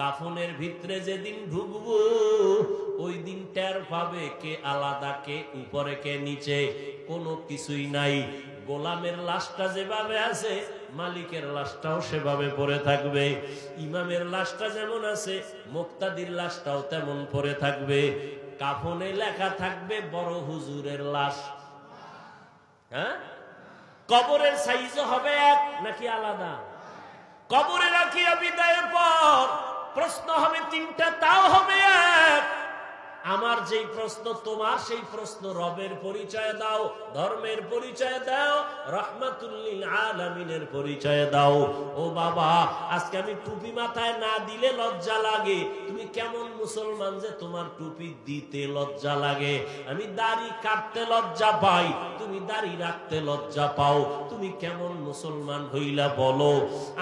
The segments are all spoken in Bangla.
কাফনের ভিতরে যেদিন ঢুকবো, ওই দিন টের পাবে কে আলাদা, কে উপরে, কে নিচে, কোনো কিছুই নাই। গোলামের লাশটা যেভাবে আছে, মালিকের লাশটাও সেভাবে পড়ে থাকবে। ইমামের লাশটা যেমন আছে, মুক্তাদির লাশটাও তেমন পড়ে থাকবে। কাফনে লেখা থাকবে, বড় হুজুরের লাশ। হ্যাঁ? কবরের সাইজ হবে এক, নাকি আলাদা? কবরে রাখিয়া বিদায়ের পর প্রশ্ন হবে তিনটা তাও হবে এক। আমার যেই প্রশ্ন তোমার, সেই প্রশ্ন রবের পরিচয় দাও, ধর্মের পরিচয় দাও, রহমাতুল্লিল আলামিনের পরিচয় দাও। ও বাবা, আজকে আমি টুপি মাথায় না দিলে লজ্জা লাগে। তুমি কেমন মুসলমান যে তোমার টুপি দিতে লজ্জা লাগে? আমি দাড়ি কাটতে লজ্জা পাই, তুমি দাড়ি রাখতে লজ্জা পাও। তুমি কেমন মুসলমান হইলা বলো।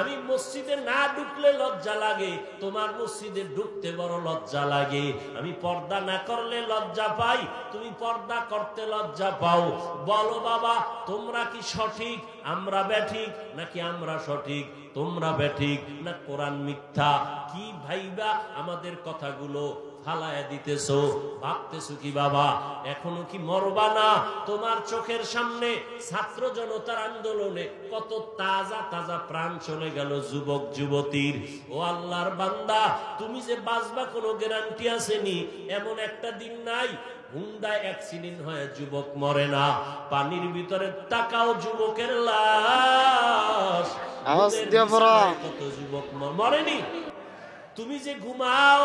আমি মসজিদে না ঢুকলে লজ্জা লাগে, তোমার মসজিদে ঢুকতে বড় লজ্জা লাগে। আমি পর্দা না করলে লজ্জা পাই, তুমি পর্দা করতে লজ্জা পাও। বলো বাবা, তোমরা কি সঠিক? আমরা ব্যাঠিক নাকি আমরা সঠিক? তোমরা ব্যাঠিক না কোরআন মিথ্যা? কি ভাইবা আমাদের কথাগুলো? ফালায় দিতেছো। ভাবতেছো কি বাবা এখনও কি মরবা না? তোমার চোখের সামনে ছাত্র জনতার আন্দোলনে কত তাজা তাজা প্রাণ চলে গেল যুবক যুবতীর। ও আল্লাহর বান্দা তুমি যে বাঁচবা কোনো গ্যারান্টি আসেনি এমন একটা দিন নাই। হুন্ডায় অ্যাক্সিডেন্ট হয়ে যুবক মরে না। পানির ভিতরে তাকাও যুবকের লাশ। কত যুবক মরেনি? তুমি যে ঘুমাও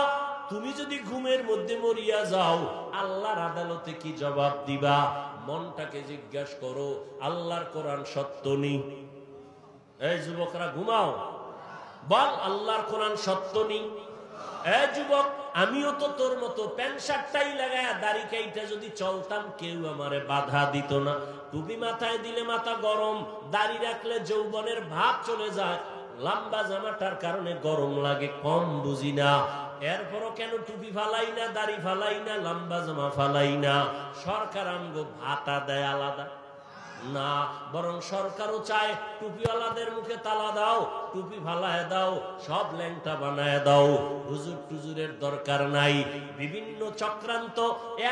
তুমি যদি ঘুমের মধ্যে মরিয়া যাও, আল্লাহর আদালতে কি জবাব দিবা? মনটাকে জিজ্ঞাসা করো, আল্লাহর কোরআন সত্য নি এই যুবকরা, ঘুমাও। বল, আল্লাহর কোরআন সত্য নি যুবক, আমিও তো তোর মতো প্যান্ট শার্টটাই লাগায় দাড়ি কাইটা যদি চলতাম, কেউ আমারে বাধা দিত না। টুপি মাথায় দিলে মাথা গরম, দাড়ি রাখলে যৌবনের ভাব চলে যায়। লম্বা জামাটার কারণে গরম লাগে, কম বুঝি না। এরপরও কেন টুপি ফালাই না, দাড়ি ফালাই না, লম্বা জামা ফালাই না? সরকার আঙ্গ ভাতা দেয় আলাদা। না, বরং সরকারও চায় টুপিওয়ালাদের মুখে তালা দাও। টুপি ফালায় দাও, সব ল্যাংটা বানায় দাও। হুজুর টুজুরের দরকার নাই। বিভিন্ন চক্রান্ত,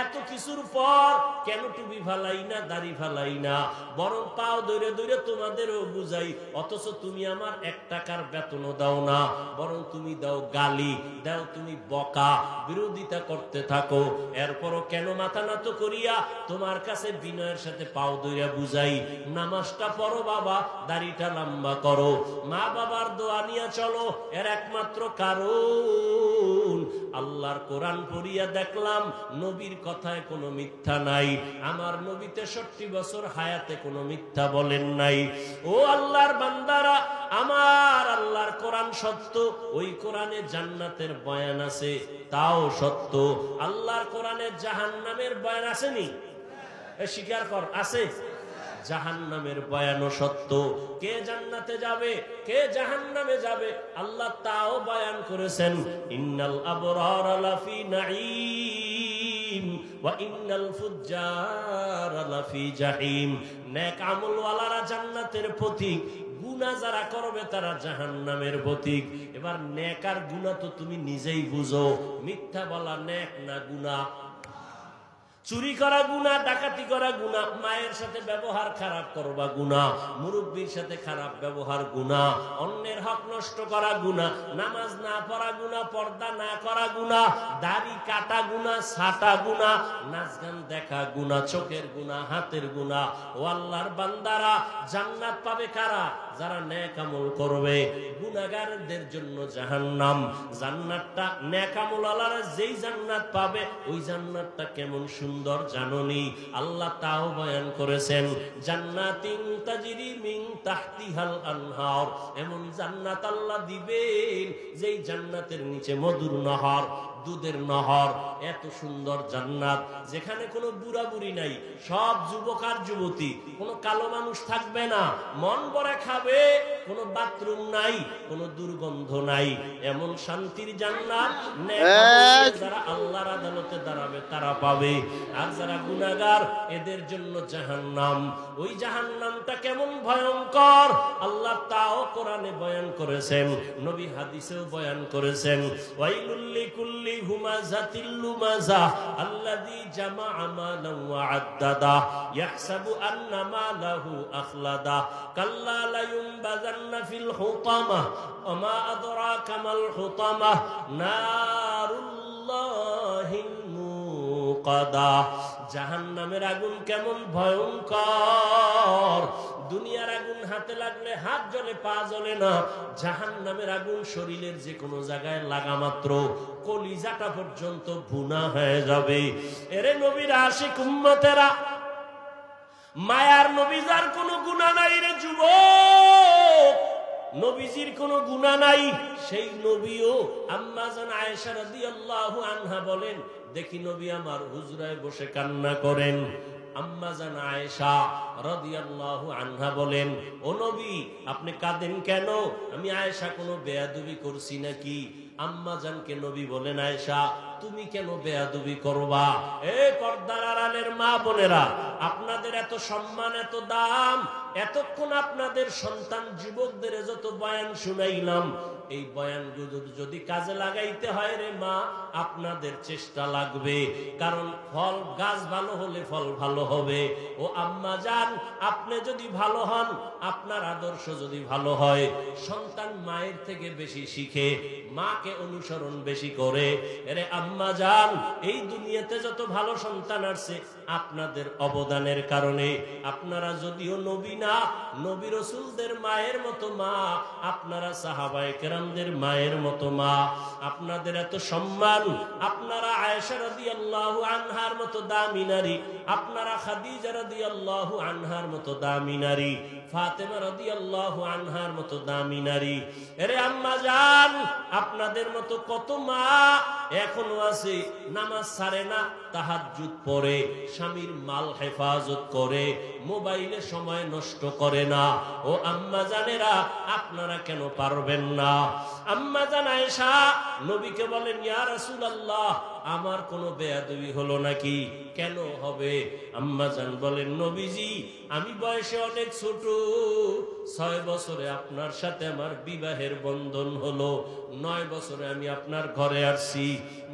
এত কিছুর পর কেন টুপি ফালাই না, দাড়ি ফালাই না? বরং পাও দৈরে দৈরে তোমাদেরও বুঝাই, অথচ তুমি আমার এক টাকার বেতনও দাও না, বরং তুমি দাও গালি, দাও তুমি বকা, বিরোধিতা করতে থাকো। এরপরও কেন মাথা নত করিয়া তোমার কাছে বিনয়ের সাথে পাও দইরা বুঝাই? নামাজটা পড়ো বাবা, দাড়িটা লম্বা করো। মা বাবার দোয়া নিয়ে চলো। এর একমাত্র কারণ, আল্লাহর কোরআন পড়িয়া দেখলাম, নবীর কথায় কোনো মিথ্যা নাই। আমার নবী তেষট্টি বছর হায়াতে কোনো মিথ্যা বলেন নাই। ও আল্লাহর বান্দারা, আমার আল্লাহর কোরআন সত্য, ওই কোরআনে জান্নাতের বয়ান আছে, তাও সত্য। আল্লাহর কোরআনে জাহান নামের বয়ান আসেনি? স্বীকার কর, আছে। জাহান্নামের বয়ানও সত্য। কে জান্নাতে যাবে? কে জাহান্নামে যাবে? আল্লাহ তাও বয়ান করেছেন, ইন্নাল আবরার যারা করবে তারা প্রতীক। এবার নেক আর গুনাহ তো তুমি নিজেই বুঝো, মিথ্যা বলা নেক না গুনাহ। চুরি করা গুণা ডাকাতি করা গুণা মায়ের সাথে ব্যবহার খারাপ করবা গুণা মুরব্বীর সাথে খারাপ ব্যবহার গুণা অন্যের হক নষ্ট করা গুণা নামাজ না পড়া গুণা পর্দা না করা গুণা দাড়ি কাটা গুণা ছাটা গুণা নাচ গান দেখা গুণা চোখের গুণা হাতের গুণা ও আল্লাহর বান্দারা জান্নাত পাবে কারা? যারা ন্যাক আমল করবে গুনাগারদের জন্য জাহান্নাম। জান্নাতটা ন্যাক আমল আলারা যেই জান্নাত পাবে, ওই জান্নাতটা কেমন সুন্দর জাননি। আল্লাহ তাও বয়ান করেছেন, জান্নাতিন তাজরি মিন তাহতিহাল আনহার। এমন জান্নাত আল্লাহ দিবেন, যেই জান্নাতের নিচে মধুর নহর। দুধের নহর এত সুন্দর জান্নাত। যেখানে কোনো বুড়া বুড়ি নাই সব যুবক আর যুবতী। কোনো কালো মানুষ থাকবে না মন ভরে খাবে কোনো বাথরুম নাই কোনো দুর্গন্ধ নাই। এমন শান্তির জান্নাত যারা আল্লাহর আদালতে দাঁড়াবে তারা পাবে। আর যারা গুনাহগার এদের জন্য জাহান্নাম। ওই জাহান্নামটা কেমন ভয়ঙ্কর আল্লাহ তাও কোরআনে বয়ান করেছেন নবী হাদিসেও বয়ান করেছেন। ওয়াইলুল্লি কুল্লি لهمزة اللمزة الذي جمع مالا وعددا يحسب أن ماله أخلدا كلا لينبذن في الحطمة. وما أدراك ما الحطمة؟ نار الله নারুল্লাহিল মুকাদা জাহান্নামের আগুন কেমন ভয়ঙ্কর। দুনিয়ার আগুন হাতে লাগলে হাত জ্বলে, পা জ্বলে না। জাহান্নামের আগুন শরীরের যে কোনো জায়গায় লাগা মাত্র। কলিজাটা পর্যন্ত ভুনা হয়ে যাবে। এরে নবীর আশিক উম্মতেরা, মায়ার নবীজার কোনো গুণা নাই রে যুবক। নবীজির কোনো গুণা নাই। সেই নবীও আম্মা জান আয়েশা রাদিয়াল্লাহু আনহা বলেন দেখি নবী আমার হুজরায় বসে কান্না করেন। আম্মা বলেন আয়েশা তুমি কেন করবা? এ মা বোনেরা, আপনাদের এত সম্মান, এত দাম, এতক্ষণ আপনাদের সন্তান যুবকদের যত বয়ান শুনাইলাম এই বয়ানগুলো যদি কাজে লাগাইতে হয় রে মা, আপনাদের চেষ্টা লাগবে। কারণ ফল গাছ ভালো হলে ফল ভালো হবে। ও আম্মা যান, আপনি যদি ভালো হন, আপনার আদর্শ যদি ভালো হয়। সন্তান মায়ের থেকে বেশি শিখে, মাকে অনুসরণ বেশি করে। এরে আম্মা যান, এই দুনিয়াতে যত ভালো সন্তান আসছে, আপনাদের অবদানের কারণে। আপনারা যদিও নবী না, নবী রসুলদের মায়ের মতো মা, আপনারা সাহাবায়ে কেরামদের মায়ের মতো মা। আপনাদের এত সম্মান। আপনারা আয়েশা রাদিয়াল্লাহু আনহার মতো দামি নারী। আপনারা খাদিজা রাদিয়াল্লাহু আনহার মতো দামি নারী। ফাতেমা রাদিয়াল্লাহু আনহার মতো দামি নারী। এরে আম্মা জান, আপনাদের মতো কত মা এখনও আছে? নামাজ সারে না। তাহাজ্জুদ পড়ে, স্বামীর মাল হেফাজত করে, মোবাইলে সময় নষ্ট করে না। ও আম্মা জানেরা, আপনারা কেন পারবেন না? আম্মা জানায় আয়েশা, নবীকে বলেন, ইয়া রাসূলুল্লাহ, আমার কোনো বেয়াদবি হলো নাকি? কেন হবে? আম্মা জান বলেন, নবীজি আমি বয়সে অনেক ছোট। ছয় বছরে আপনার সাথে আমার বিবাহের বন্ধন হলো। নয় বছরে আমি আপনার ঘরে আসছি।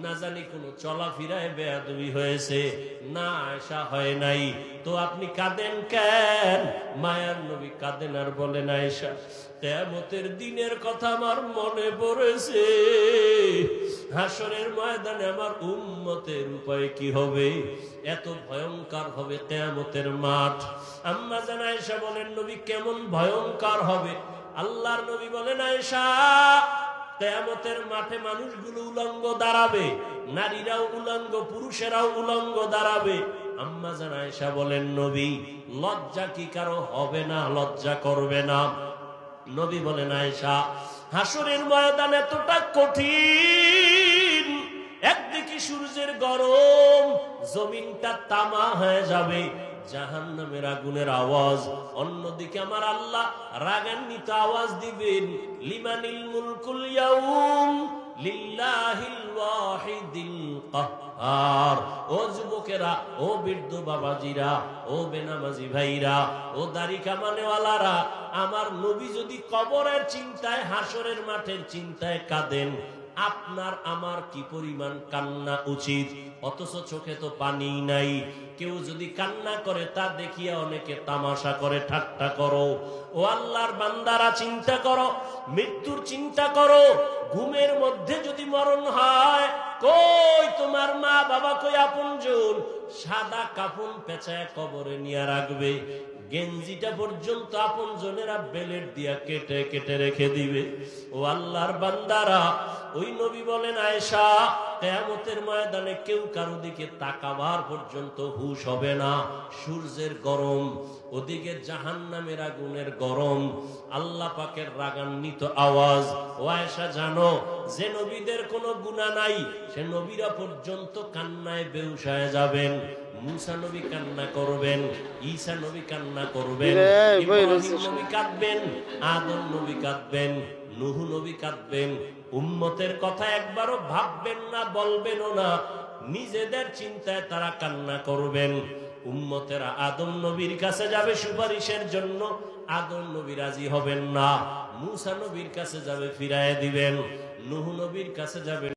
না জানি কোনো চলাফেরায় বেয়াদবি হয়েছে, না আয়সা হয় নাই। তো আপনি কাঁদেন কেন? মায়ার নবী কাঁদেন আর বলেন, আয়সা তেমতের দিনের কথা আমার মনে পড়েছে। হাসরের ময়দানে আমার উম্মতের উপায় কি হবে? এত ভয়ঙ্কর হবে কেয়ামতের মাঠ। আম্মা জান আয়েশা বলেন, নবী কেমন ভয়ঙ্কর হবে? আল্লাহর নবী বলেন, আয়েশা, কেয়ামতের মাঠে মানুষগুলো উলঙ্গ দাঁড়াবে, নারীরাও উলঙ্গ, পুরুষেরাও উলঙ্গ দাঁড়াবে। আম্মা জান আয়েশা বলেন, নবী, লজ্জা কি কারও হবে না, লজ্জা করবে না? নবী বলেন, আয়েশা, হাসুরের ময়দান এতটা কঠিন সূর্যের গরম, জমিনটা তামা হয়ে যাবে। জাহান নামের আগুনের আওয়াজ। অন্যদিকে আমার আল্লাহ রাগান্বিত আওয়াজ দিবেন, লিমানিল মুলকুল ইয়াউম আমার নবী যদি কবরের চিন্তায়, হাসরের মাঠের চিন্তায় কাঁদেন আপনার আমার কি পরিমাণ কান্না উচিত? অথচ চোখে তো পানি নাই। কেউ যদি কান্না করে, তা দেখিয়া অনেকে তামাশা করে, ঠাট্টা করো। ও আল্লাহর বান্দারা, চিন্তা করো। মৃত্যুর চিন্তা করো। ঘুমের মধ্যে যদি মরণ হয় কই তোমার মা বাবা কই আপনজন সাদা কাপন পেঁচায় কবরে নিয়ে রাখবে। গেঞ্জিটা পর্যন্ত আপন জনেরা বেলেট দিয়া কেটে কেটে রেখে দিবে। ও আল্লাহর বান্দারা, ওই নবী বলেন, আয়েশা কেয়ামতের ময়দানে কেউ কারও দিকে তাকাবার পর্যন্ত হুশ হবে না। সূর্যের গরম ওদিকে জাহান নামের আগুনের গরম আল্লাহ পাকের রাগান্বিত আওয়াজ। ও আয়েশা জানো যে নবীদের কোনো গুণা নাই সে নবীরা পর্যন্ত কান্নায় বেউসায় যাবেন। মুসা নবী কান্না করবেন ঈসা নবী কান্না করবেন। নবী কাঁদবেন আদম নবী কাঁদবেন। নুহু নবী কাঁদবেন, উম্মতের কথা একবারও ভাববেন না, বলবেনও না। নিজেদের চিন্তায় তারা কান্না করবেন। উম্মতেরা আদম নবীর কাছে যাবে সুপারিশের জন্য। আদম নবী রাজি হবেন না। মুসা নবীর কাছে যাবে ফিরায় দিবেন। নুহু নবীর কাছে যাবে